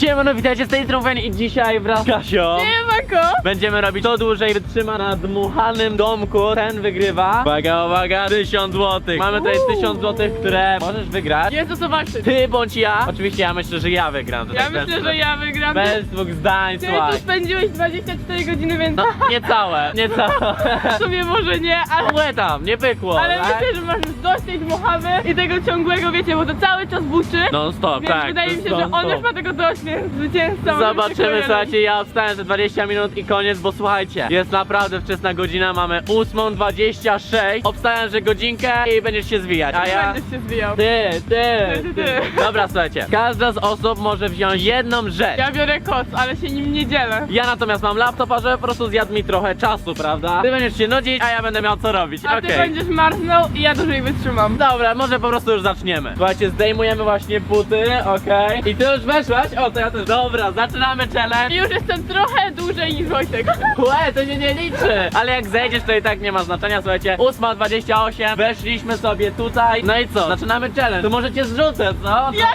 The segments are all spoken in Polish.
Siemano, witajcie z tej strony i dzisiaj wraz z Kasią Będziemy robić to dłużej wytrzyma na dmuchanym domku. Ten wygrywa. Uwaga, uwaga, 1000 zł Mamy tutaj Uuu. 1000 zł, które możesz wygrać. Jest to zobaczyć. Ty bądź ja. Oczywiście ja myślę, że ja wygram to Ja tak myślę, bez- że ja wygram. Bez dwóch zdań, Ty tu słuchaj spędziłeś 24 godziny, więc No, niecałe, niecałe w sumie może nie, ale... Łe tam, nie pykło Ale tak? myślę, że masz już dość tej dmuchawy i tego ciągłego, wiecie, bo to cały czas buczy. Non stop, Więc tak wydaje to mi się, jest że on już ma tego dość, więc zwycięzca może być tylko Zobaczymy, słuchajcie, ja obstałem za 20 minut i koniec, bo słuchajcie, jest naprawdę wczesna godzina, mamy 8.26. Obstałem, że godzinkę i będziesz się zwijać, a ja... Będziesz się zwijał. Ty, ty, Ty. Dobra, słuchajcie, każda z osób może wziąć jedną rzecz. Ja biorę koc, ale się nim nie dzielę. Ja natomiast mam laptopa, żeby po prostu zjadł mi trochę czasu, prawda? Ty będziesz się nudzić, a ja będę miał co robić, A okej. ty będziesz marznął i ja dłużej wytrzymam. Dobra, może po prostu już zaczniemy. Słuchajcie, zdejmujemy właśnie buty, okej. I ty już weszłaś? O, to ja też. Dobra, zaczynamy challenge. I już jestem trochę dłużej niż Wojtek. Łe, to się nie liczy! Ale jak zejdziesz, to i tak nie ma znaczenia, słuchajcie. 8.28, weszliśmy sobie tutaj. No i co? Zaczynamy challenge. To możecie zrzucę, co? Ja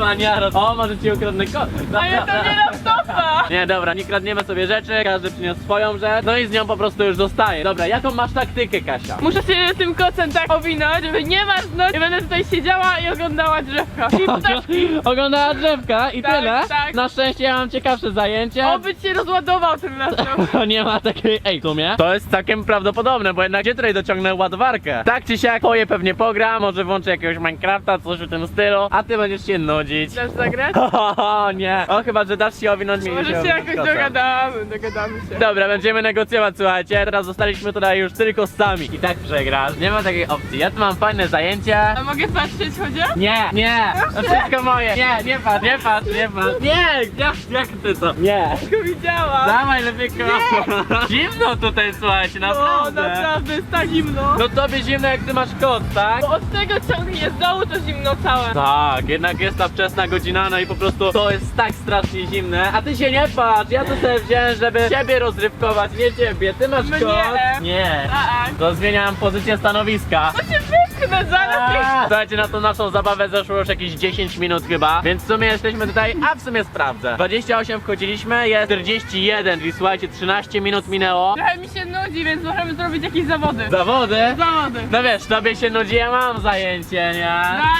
Maniaro. O, może ci ukradnę kot. Ale to nie laptopa! Nie, dobra, nie kradniemy sobie rzeczy, każdy przyniósł swoją rzecz, no i z nią po prostu już zostaje. Dobra, jaką masz taktykę, Kasia? Muszę się tym kocem tak owinąć, żeby nie marznąć i będę tutaj siedziała i oglądała drzewka. I ptaszki. Oglądała drzewka i Tak, tyle? tak. Na szczęście ja mam ciekawsze zajęcie. Oby się rozładował ten laptop. To nie ma takiej. Ej, w sumie to jest całkiem prawdopodobne, bo jednak gdzie tutaj dociągnę ładowarkę? Tak czy siak, poje pewnie pogra, może włączę jakiegoś Minecrafta, coś w tym stylu, a ty będziesz się Chcesz zagrać? O, nie. O, chyba, że dasz się owinąć mi Może się jakoś dogadamy, dogadamy się. Dobra, będziemy negocjować, słuchajcie. Teraz zostaliśmy tutaj już tylko sami. I tak przegrasz. Nie ma takiej opcji. Ja tu mam fajne zajęcie. A mogę patrzeć chociaż? Nie, nie, to wszystko moje. Nie, nie patrz, nie patrz, nie patrz. Nie, jak, jak ty to? Nie. Tylko widziałam. Dawaj lepiej koło. Zimno tutaj, słuchajcie, O, naprawdę. naprawdę, jest tak zimno. No tobie zimno jak ty masz kot, tak? Bo od tego ciągnie z dołu to zimno całe. Tak, jednak jest ta wczesna godzina, no i po prostu to jest tak strasznie zimne. A ty się nie patrz, ja to sobie wziąłem, żeby ciebie rozrywkować, nie ciebie. Ty masz Mnie. kot. Nie. Tak. To zmieniam pozycję stanowiska. To się wypchnę zaraz. A, Słuchajcie, na tą naszą zabawę zeszło już jakieś 10 minut chyba, więc w sumie jesteśmy tutaj, a w sumie sprawdzę. 28 wchodziliśmy, jest 41, czyli słuchajcie, 13 minut minęło. Trochę mi się nudzi, więc możemy zrobić jakieś zawody. Zawody? Zawody. No wiesz, tobie się nudzi, ja mam zajęcie, nie?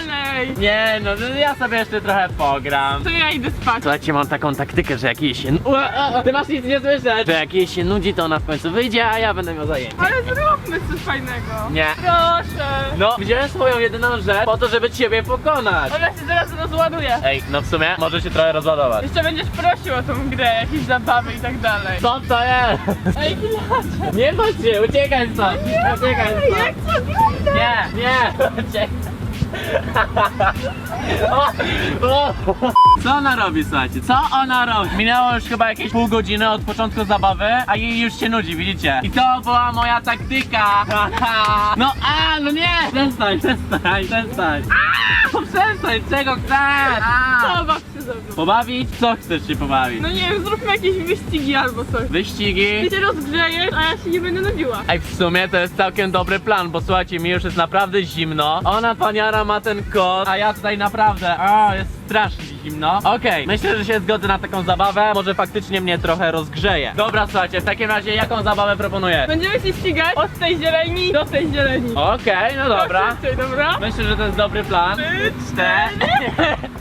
Dalej. Nie, no no ja sobie jeszcze trochę pogram. To ja idę spać. Słuchajcie, mam taką taktykę, że jak jej się... Ua, a, a, Ty masz nic nie słyszeć! Że jak jej się nudzi, to ona w końcu wyjdzie, a ja będę miał zajęcie. Ale zróbmy coś fajnego. Nie. Proszę. No, wziąłem swoją jedyną rzecz po to, żeby ciebie pokonać. Ona się zaraz rozładuje. Ej, no w sumie może się trochę rozładować. Jeszcze będziesz prosił o tą grę, jakieś zabawy i tak dalej. Co to jest? Ej, Gilacie. Nie chodź się, uciekaj stąd! Uciekaj Jak stąd! to wygląda? Nie, nie! Uciekaj! Co ona robi, słuchajcie? Co ona robi? Minęło już chyba jakieś pół godziny od początku zabawy, a jej już się nudzi, widzicie? I to była moja taktyka! No a, no nie! Przestań, przestań, przestań! A, przestań, czego chcesz? A. Ze mną. Pobawić? Co chcesz się pobawić? No nie wiem, zróbmy jakieś wyścigi albo coś. Wyścigi? Ty się rozgrzejesz, a ja się nie będę nudziła. Ej, w sumie to jest całkiem dobry plan, bo słuchajcie, mi już jest naprawdę zimno. Ona, paniara, ma ten kot, a ja tutaj naprawdę, a, jest strasznie zimno. Okej, myślę, że się zgodzę na taką zabawę, może faktycznie mnie trochę rozgrzeje. Dobra, słuchajcie, w takim razie jaką zabawę proponuję? Będziemy się ścigać od tej zieleni do tej zieleni. Okej, no dobra. Szybciej, dobra? Myślę, że to jest dobry plan. Trzy, Cztery.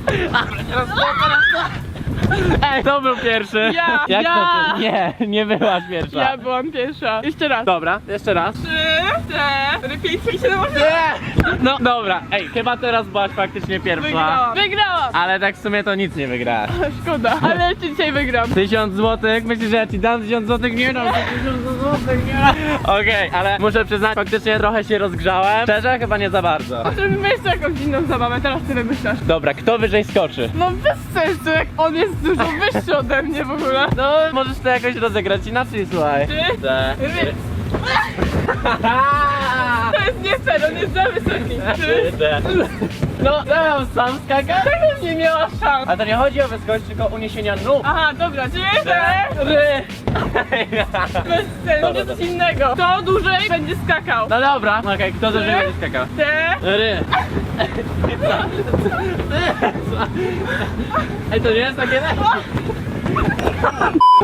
Ej, to był pierwszy. Ja, Jak ja. to ty? Nie, nie byłaś pierwsza. Ja byłam pierwsza. Jeszcze raz. Dobra, jeszcze raz. Trzy, cztery, pięć, sześć, siedem, osiem. Nie! No dobra, ej, chyba teraz byłaś faktycznie pierwsza. Wygrałam. Wygrałam. Ale tak w sumie to nic nie wygrasz. Szkoda, ale jeszcze dzisiaj wygram. Tysiąc złotych, myślisz, że ja ci dam tysiąc złotych? Nie dam ci tysiąc złotych, nie Okej, ale muszę przyznać, faktycznie trochę się rozgrzałem. Szczerze, chyba nie za bardzo. Zrobimy jeszcze jakąś inną zabawę, teraz tyle myślisz. Dobra, kto wyżej skoczy? No bez sensu, jak on jest dużo wyższy ode mnie w ogóle. No, możesz to jakoś rozegrać inaczej, słuchaj. Trzy, Cztery. To jest nie fair, on jest za wysoki. No, mam sam skakać? Tak nie miała szans. A to nie chodzi o wyskoczyć, tylko uniesienia nóg. Aha, dobra, trzy, cztery. Cztery. Bez sensu, będzie coś innego. Kto dłużej będzie skakał. No dobra, okej, kto wyżej będzie skakał? Cztery. Ry. Ej, to nie jest takie...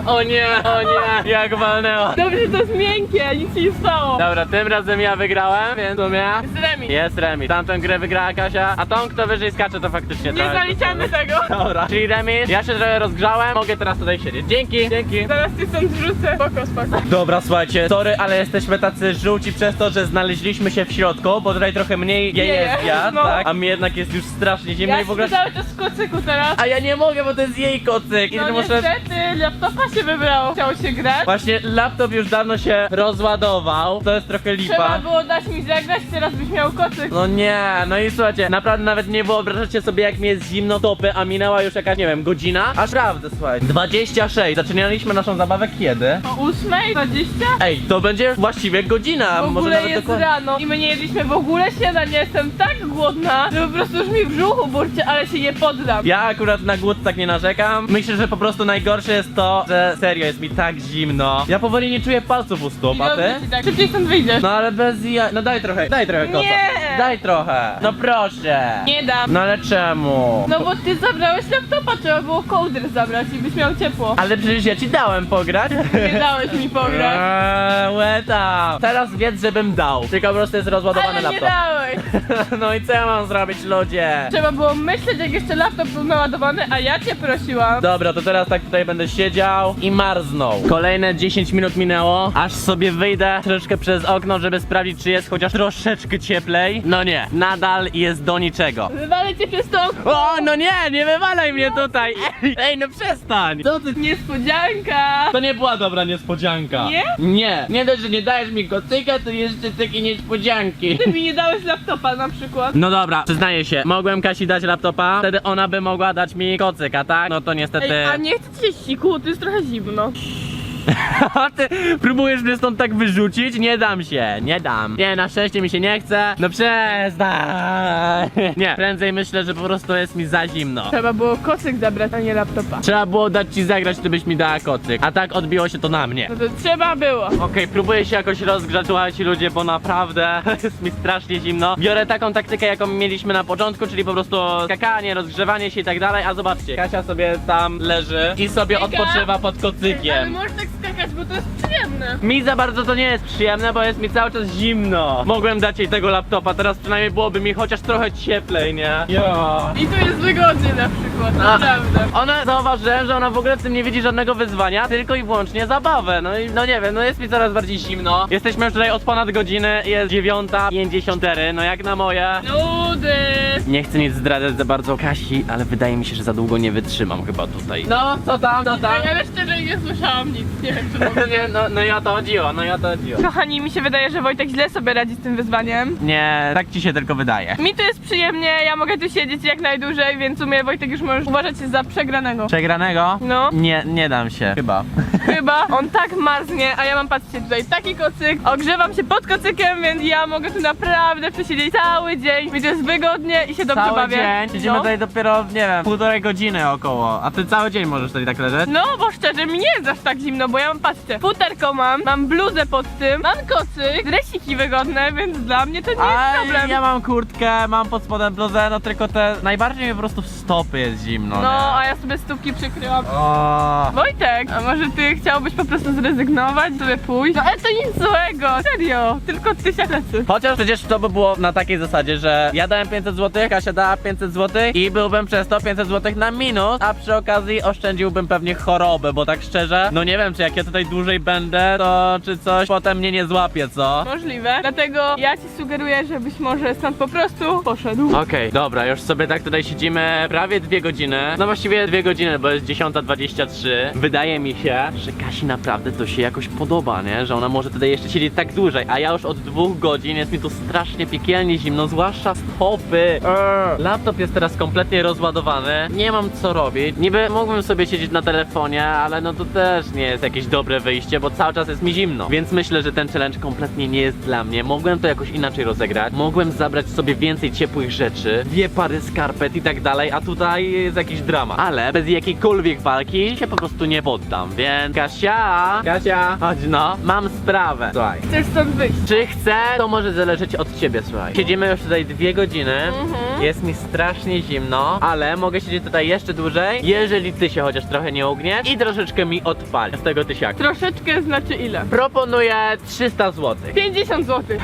O nie, o nie, jak walnęło. Dobrze, to jest miękkie, nic się nie stało. Dobra, tym razem ja wygrałem, więc sumie... Jest remis. Jest remis. Tamtą grę wygrała Kasia, a tą kto wyżej skacze to faktycznie Nie trochę- zaliczamy tego. Dobra, czyli remis. Ja się trochę rozgrzałem, mogę teraz tutaj siedzieć. Dzięki, dzięki. Zaraz ty stąd wrzucę. Spoko, spoko. Dobra, słuchajcie, sorry, ale jesteśmy tacy żółci przez to, że znaleźliśmy się w środku, bo tutaj trochę mniej wieje Wieje, wiatr, no. tak? A mi jednak jest już strasznie zimno Ja i w ogóle... się cały czas w kocyku teraz. A ja nie mogę, bo to jest jej kocyk i No muszę... niestety, laptopa się wybrało. Chciało się grać. Właśnie laptop już dawno się rozładował, to jest trochę Trzeba lipa. było dać mi zagrać, teraz byś miał kocyk. No nie, no i słuchajcie, naprawdę nawet nie wyobrażacie sobie jak mi jest zimno topy, a minęła już jakaś, nie wiem, godzina? Aż prawdę, słuchaj. 26. Zaczynaliśmy naszą zabawę kiedy? O 8.20? Ej, to będzie właściwie godzina, W może ogóle nawet jest dokładnie. rano i my nie jedliśmy w ogóle śniadania. Jestem tak głodna, że po prostu już mi w brzuchu burcie, ale się nie poddam. Ja akurat na głód tak nie narzekam. Myślę, że po prostu najgorsze jest to, że serio jest mi tak zimno. Ja powoli nie czuję palców u stóp, a ty? Dobrze ci tak. Szybciej stąd wyjdziesz. No ale bez ja... No daj trochę, daj trochę kota. Nie. Daj trochę. No proszę. Nie dam. No ale czemu? No bo ty zabrałeś laptopa, trzeba było kołdr zabrać i byś miał ciepło. Ale przecież ja ci dałem pograć. Nie dałeś mi pograć. Eee, łeta. Teraz wiedz, żebym dał. Tylko po prostu jest rozładowany Ale nie laptop. dałeś. No i co ja mam zrobić, ludzie? Trzeba było myśleć, jak jeszcze laptop był naładowany, a ja cię prosiłam. Dobra, to teraz tak tutaj będę siedział i marznął. Kolejne 10 minut minęło, aż sobie wyjdę troszeczkę przez okno, żeby sprawdzić, czy jest chociaż troszeczkę cieplej. No nie, nadal jest do niczego. Wywalę cię przez to. O, no nie, nie wywalaj mnie tutaj. Ej, ej no przestań. Co ty? Niespodzianka. To nie była dobra niespodzianka. Nie? Nie. Nie dość, że nie dajesz mi kocyka, to jeszcze takie niespodzianki. Ty mi nie dałeś laptopa na przykład. No dobra, przyznaję się, mogłem Kasi dać laptopa, wtedy ona by mogła dać mi kocyka, tak? No to niestety... Ej, a nie chcę ci się siku, to jest trochę zimno. A ty próbujesz mnie stąd tak wyrzucić? Nie dam się, nie dam. Nie, na szczęście mi się nie chce. No przestań. Nie, prędzej myślę, że po prostu jest mi za zimno. Trzeba było kocyk zabrać, a nie laptopa. Trzeba było dać ci zagrać, ty byś mi dała kocyk. A tak odbiło się to na mnie. No to trzeba było. Okej, próbuję się jakoś rozgrzać, słuchajcie ludzie, bo naprawdę jest mi strasznie zimno. Biorę taką taktykę, jaką mieliśmy na początku, czyli po prostu skakanie, rozgrzewanie się i tak dalej, a zobaczcie, Kasia sobie tam leży i sobie odpoczywa pod Ale kocykiem. możesz tak bo to jest przyjemne. Mi za bardzo to nie jest przyjemne, bo jest mi cały czas zimno. Mogłem dać jej tego laptopa, teraz przynajmniej byłoby mi chociaż trochę cieplej, nie? Ja. I tu jest wygodnie na przykład, A. naprawdę. Ona zauważyłem, że ona w ogóle w tym nie widzi żadnego wyzwania, tylko i wyłącznie zabawę. No i no nie wiem, no jest mi coraz bardziej zimno. Jesteśmy już tutaj od ponad godziny, jest 9.54, no jak na moje. Nudy. Nie chcę nic zdradzać za bardzo Kasi, ale wydaje mi się, że za długo nie wytrzymam chyba tutaj. No, co tam, co tam? Ja szczerze nie słyszałam nic, nie wiem. nie, no, no ja to chodziło, no ja to chodziło. Kochani, mi się wydaje, że Wojtek źle sobie radzi z tym wyzwaniem. Nie, tak ci się tylko wydaje. Mi to jest przyjemnie, ja mogę tu siedzieć jak najdłużej, więc w sumie Wojtek już możesz uważać się za przegranego. Przegranego? No. Nie, nie dam się. Chyba. Chyba. On tak marznie, a ja mam, patrzcie, tutaj taki kocyk. Ogrzewam się pod kocykiem, więc ja mogę tu naprawdę przesiedzieć cały dzień. Będzie jest wygodnie i się dobrze cały bawię. dzień. Siedzimy no. tutaj dopiero, nie wiem, półtorej godziny około. A ty cały dzień możesz tutaj tak leżeć? No, bo szczerze mi nie jest aż tak zimno, bo ja mam, patrzcie, futerko mam, mam bluzę pod tym, mam kocyk, dresiki wygodne, więc dla mnie to nie jest A problem. ja mam kurtkę, mam pod spodem bluzę, no tylko te... Najbardziej mi po prostu w stopy jest zimno, No, nie? a ja sobie stópki przykryłam. O. Wojtek, a może ty chciałbyś po prostu zrezygnować, sobie pójść? No ale to nic złego, serio, tylko ty się lecy. Chociaż przecież to by było na takiej zasadzie, że ja dałem 500 zł, Kasia dała 500 zł i byłbym przez to 500 zł na minus, a przy okazji oszczędziłbym pewnie chorobę, bo tak szczerze, no nie wiem, czy jak ja tutaj dłużej będę, to czy coś potem mnie nie złapie, co? Możliwe, dlatego ja ci sugeruję, żebyś może stąd po prostu poszedł. Okej, dobra, już sobie tak tutaj siedzimy prawie dwie godziny. No właściwie dwie godziny, bo jest 10.23. Wydaje mi się, że Kasi naprawdę to się jakoś podoba, nie? Że ona może tutaj jeszcze siedzieć tak dłużej, a ja już od dwóch godzin jest mi tu strasznie piekielnie zimno, zwłaszcza stopy. Eee. Laptop jest teraz kompletnie rozładowany, nie mam co robić. Niby mógłbym sobie siedzieć na telefonie, ale no to też nie jest jakieś dobre wyjście, bo cały czas jest mi zimno. Więc myślę, że ten challenge kompletnie nie jest dla mnie. Mogłem to jakoś inaczej rozegrać. Mogłem zabrać sobie więcej ciepłych rzeczy, dwie pary skarpet i tak dalej, a tutaj jest jakiś drama. Ale bez jakiejkolwiek walki się po prostu nie poddam. Więc Kasia, Kasia, chodź no, mam sprawę. Słuchaj. Chcesz stąd wyjść? Czy chcę, to może zależeć od ciebie, słuchaj. Siedzimy już tutaj dwie godziny. Mhm. Jest mi strasznie zimno, ale mogę siedzieć tutaj jeszcze dłużej, jeżeli ty się chociaż trochę nie ugniesz i troszeczkę mi odpali z tego tysiaka. Troszeczkę znaczy ile? Proponuję 300 zł. 50 zł.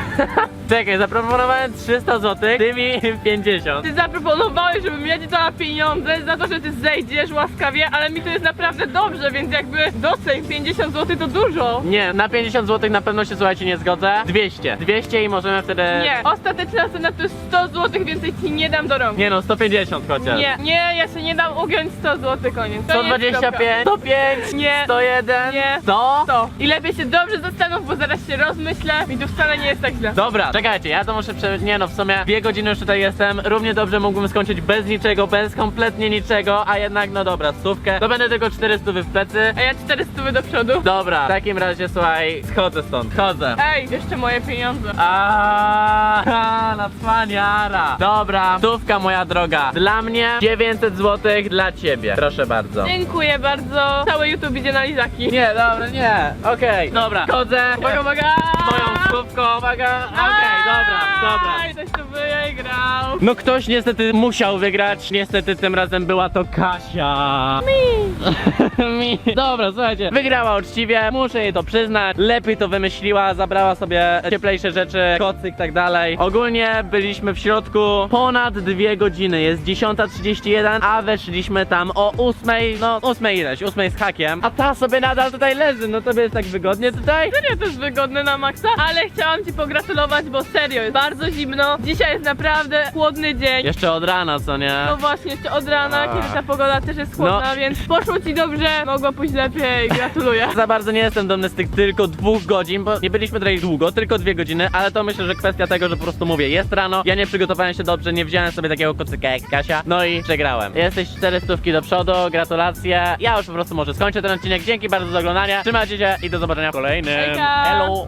Czekaj, zaproponowałem 300 zł, ty mi 50. Ty zaproponowałeś, żebym ja ci dała pieniądze za to, że ty zejdziesz łaskawie, ale mi to jest naprawdę dobrze, więc jakby doceń 50 zł to dużo. Nie, na 50 zł na pewno się słuchajcie nie zgodzę. 200. 200 i możemy wtedy. Nie, ostateczna cena to jest 100 zł, więcej ci nie dam do rąk. Nie no, 150 chociaż. Nie, nie, ja się nie dam ugiąć 100 zł koniec. To jest 125, 105, Nie. 101, Nie. 100. To. I lepiej się dobrze zastanów, bo zaraz się rozmyślę i tu wcale nie jest tak źle. Dobra, czekajcie, ja to muszę prze... Nie no, w sumie dwie godziny już tutaj jestem. Równie dobrze mógłbym skończyć bez niczego, bez kompletnie niczego, a jednak no dobra, stówkę. To będę tylko 400 w plecy. A ja 400 do przodu. Dobra, w takim razie słuchaj, schodzę stąd, chodzę. Ej, jeszcze moje pieniądze. Aaaa, na cwaniara. Dobra, stówka moja droga. Dla mnie 900 zł, dla ciebie. Proszę bardzo. Dziękuję bardzo. Cały YouTube idzie na lizaki. Nie, dobra, nie. Okej, dobra. Chodzę. Uwaga, uwaga! Moją stówką, uwaga. Okej, dobra, dobra. Aj, Ktoś tu wygrał. No ktoś niestety musiał wygrać. Niestety tym razem była to Kasia. Mi. Dobra, słuchajcie. Wygrała uczciwie, muszę jej to przyznać. Lepiej to wymyśliła, zabrała sobie cieplejsze rzeczy, kocyk i tak dalej. Ogólnie byliśmy w środku ponad dwie godziny. Jest 10.31, a weszliśmy tam o 8, no 8 ileś, 8 z hakiem. A ta sobie nadal tutaj leży. No tobie jest tak wygodnie tutaj? Serio to jest wygodne na maksa, ale chciałam ci pogratulować, bo serio jest bardzo zimno. Dzisiaj jest naprawdę chłodny dzień. Jeszcze od rana, co nie? No właśnie, jeszcze od rana, kiedy ta pogoda też jest chłodna, No. więc poszło ci dobrze, mogło pójść lepiej, gratuluję. Za bardzo nie jestem dumny z tych tylko dwóch godzin, bo nie byliśmy tutaj długo, tylko dwie godziny, ale to myślę, że kwestia tego, że po prostu mówię, jest rano, ja nie przygotowałem się dobrze, nie wziąłem sobie takiego kocyka jak Kasia, no i przegrałem. Jesteś cztery stówki do przodu, gratulacje. Ja już po prostu może skończę ten odcinek. Dzięki bardzo za oglądanie. Trzymajcie się i do zobaczenia w kolejnym. Hejka! Hello!